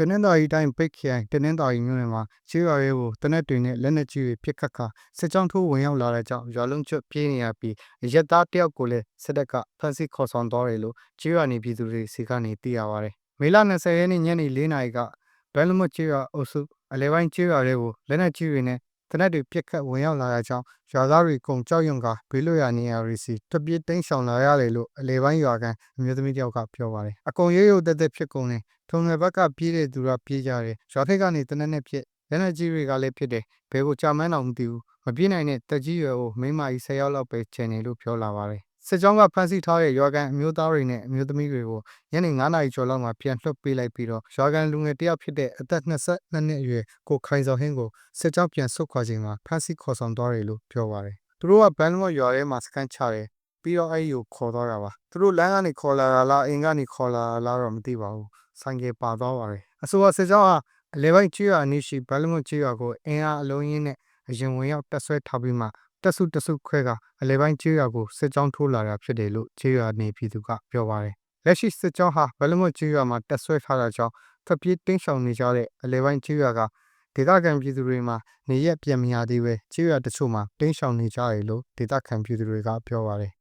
တနင်္သာရီတိုင်းပိတ်ခရိုင်တနင်္သာရီမြို့နယ်မှာကျေးရွာရဲကိုတနက်တွေနဲ့လက်နက်ကြီးတွေပစ်ခတ်ခါစစ်ကြောင်းထိုးဝင်ရောက်လာတဲ့ကြောင့်ရွာလုံးကျွတ်ပြေးနေရပြီးအရက်သားတယောက်ကိုလည်းစစ်တပ်ကဖမ်းဆီးခေါ်ဆောင်သွားတယ်လို့ကျေးရွာနေပြည်သူတွေစီကနေသိရပါတယ်။မေလ20ရက်နေ့ညနေ4နာရီကဘဲလမွတ်ကျေးရွာအုပ်စုအလဲပိုင်းကျေးရွာရဲကိုလက်နက်ကြီးတွေနဲ့ တနက်တွေပစ်ခတ်ဝင်ရောက်လာတဲ့ကြောင့်ရွာသားတွေကုန်ကြောက်ရွံ့ကဘေးလွတ်ရာနေရာတွေစီတပြေးတိမ်းရှောင်လာရတယ်လို့အလဲပိုင်းရွာကန်အမျိုးသမီးတယောက်ကပြောပါတယ်။အကုန်ရိုးရိုးတက်တက်ဖြစ်ကုန်တယ်ထုံငယ်ဘက်ကပြေးတဲ့သူကပြေးကြတယ်ရွာထိပ်ကနေတနက်နဲ့ဖြစ်လက်နက်ကြီးတွေကလည်းဖြစ်တယ်ဘယ်ကိုကြာမှန်းတော့မသိဘူးမပြေးနိုင်တဲ့တက်ကြီးရွယ်ကိုမိန်းမကြီး10ယောက်လောက်ပဲချင်တယ်လို့ပြောလာပါတယ် စစ်ကြောင်းကဖမ်းဆီးထားတဲ့ရွာကန်အမျိုးသားတွေနဲ့အမျိုးသမီးတွေကိုညနေ9နာရီကျော်လောက်မှာပြန်လွှတ်ပေးလိုက်ပြီးတော့ရွာကန်လူငယ်တယောက်ဖြစ်တဲ့အသက်22နှစ်အရွယ်ကိုခိုင်စော်ဟင်းကိုစစ်ကြောင်းပြန်ဆုတ်ခွာချိန်မှာဖမ်းဆီးခေါ်ဆောင်သွားတယ်လို့ပြောပါတယ်သူတို့ကဘန်လမော့ရွာထဲမှာစကန်ချတယ်ပြီးတော့အဲ့ဒီကိုခေါ်သွားတာပါသူတို့လမ်းကနေခေါ်လာတာလားအိမ်ကနေခေါ်လာတာလားတော့မသိပါဘူးဆိုင်ကယ်ပါသွားပါတယ်အဆိုပါစစ်ကြောင်းဟာအလဲပိုင်းချီရွာအနီးရှိဘန်လမွတ်ချီရွာကိုအင်အားအလုံးရင်းနဲ့အရင်ဝင်ရောက်တက်ဆွဲထားပြီးမှ တက်စုတက်စုခွဲကအလဲပိုင်းချီရွာကိုစစ်ကြောင်းထိုးလာတာဖြစ်တယ်လို့ချီရွာနေပြည်သူကပြောပါတယ်လက်ရှိစစ်ကြောင်းဟာဘယ်လမွတ်ချီရွာမှာတက်ဆွဲထားတာကြောင့်ထွက်ပြေးတင်းရှောင်နေကြတဲ့အလဲပိုင်းချီရွာကဒေသခံပြည်သူတွေမှာနေရက်ပြန်မရသေးပဲချီရွာတချို့မှာတင်းရှောင်နေကြတယ်လို့ဒေသခံပြည်သူတွေကပြောပါတယ်